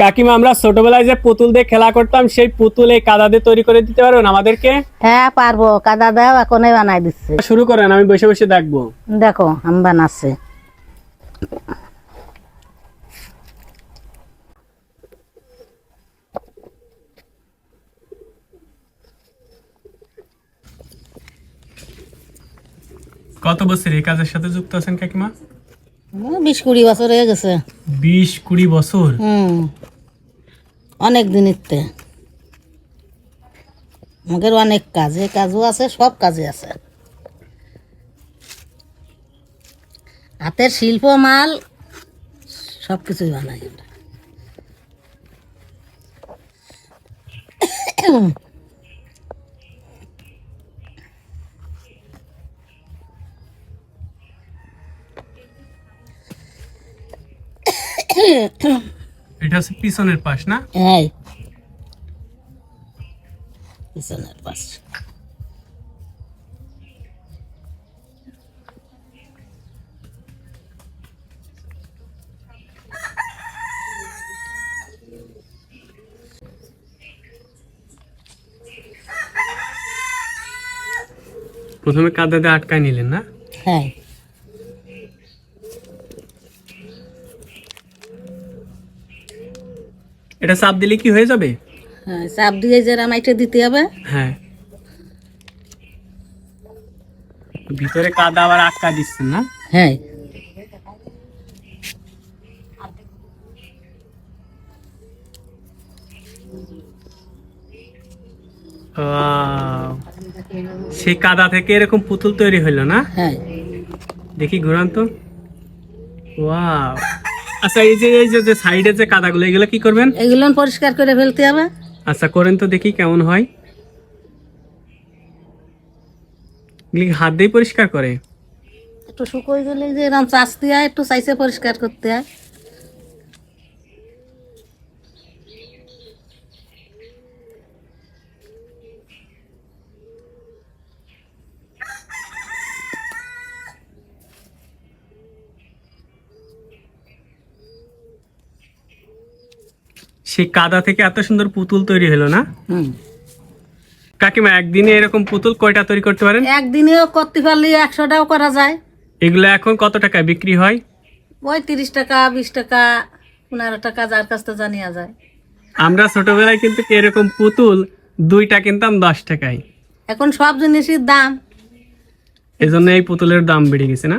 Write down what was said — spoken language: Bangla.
কাকিমা আমরা ছোটবেলায় যে পুতুল দিয়ে খেলা করতাম সেই পুতুল এই কাদা দিয়ে তৈরি করে দিতে পারবেন আমাদেরকে? হ্যাঁ পারব। কাদা দাও এখনই বানাই দিচ্ছে। শুরু করেন আমি বসে বসে দেখব। দেখো আমি বানাচ্ছি। কত বছর এই কাজের সাথে যুক্ত আছেন কাকিমা? বিশ কুড়ি বছর হয়ে গেছে। বিশ কুড়ি বছর? হুম। অনেক দিনিতে আমাদের অনেক কাজ কাজও আছে, সব কাজে আছে। হাতের শিল্প, মাল, সব কিছুই বানাই আমরা। এটা হচ্ছে পিছনের পাশ না? এই। পিছনের পাশ। প্রথমে কাদা দিয়ে আটকায় নিলেন না? হ্যাঁ। এটা চাপ দিলে কি হয়ে যাবে? হ্যাঁ চাপ দিয়ে যারা মাইটে দিতে হবে। হ্যাঁ। ভিতরে কাদা আবার আটকা দিচ্ছেন না? হ্যাঁ! সেই কাদা থেকে এরকম পুতুল তৈরি হইল না? হ্যাঁ। দেখি ঘুরান তো। ওয়াও। আচ্ছা এই যে এই যে যে সাইডে যে কাদাগুলো এগুলো কি করবেন? এগুলো পরিষ্কার করে ফেলতে হবে। আচ্ছা করেন তো দেখি কেমন হয়। হাত দিয়ে পরিষ্কার করে? একটু শুকোয় গেলে যে এরকম চাষ দিয়ে একটু চাইছে পরিষ্কার করতে হয়। সেই কাদা থেকে এত সুন্দর পুতুল তৈরি হলো না? হুম। কাকিমা একদিনে এরকম পুতুল কয়টা তৈরি করতে পারেন? একদিনেও করতে পারলে একশোটাও করা যায়। এগুলো এখন কত টাকায় বিক্রি হয়? ওই তিরিশ টাকা বিশ টাকা পনেরো টাকা যার কাছ থেকে জানিয়া যায়। আমরা ছোটবেলায় কিন্তু এরকম পুতুল দুইটা কিনতাম দশ টাকায়। এখন সব জিনিসের দাম। এজন্য এই পুতুলের দাম বেড়ে গেছে না?